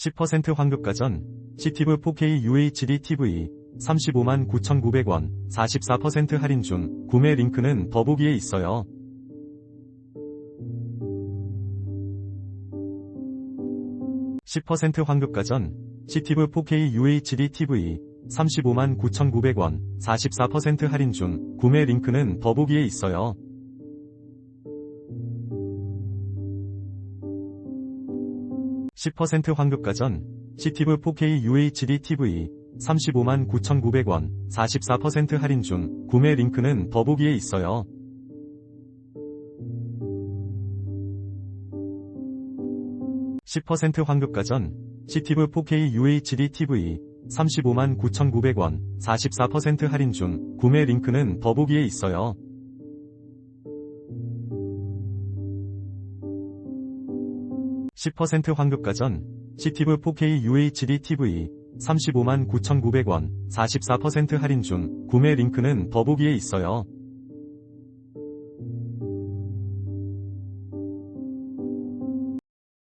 10% 환급가 전, CTV 4K UHD TV, 35만 9,900원, 44% 할인 중, 구매 링크는 더보기에 있어요. 10% 환급가 전, CTV 4K UHD TV, 35만 9,900원, 44% 할인 중, 구매 링크는 더보기에 있어요. 10% 환급가 전, CTV 4K UHD TV, 35만 9,900원, 44% 할인 중, 구매 링크는 더보기에 있어요. 10% 환급가 전, CTV 4K UHD TV, 35만 9,900원, 44% 할인 중, 구매 링크는 더보기에 있어요. 10% 환급가 전, CTV 4K UHD TV, 35만 9,900원, 44% 할인 중, 구매 링크는 더보기에 있어요.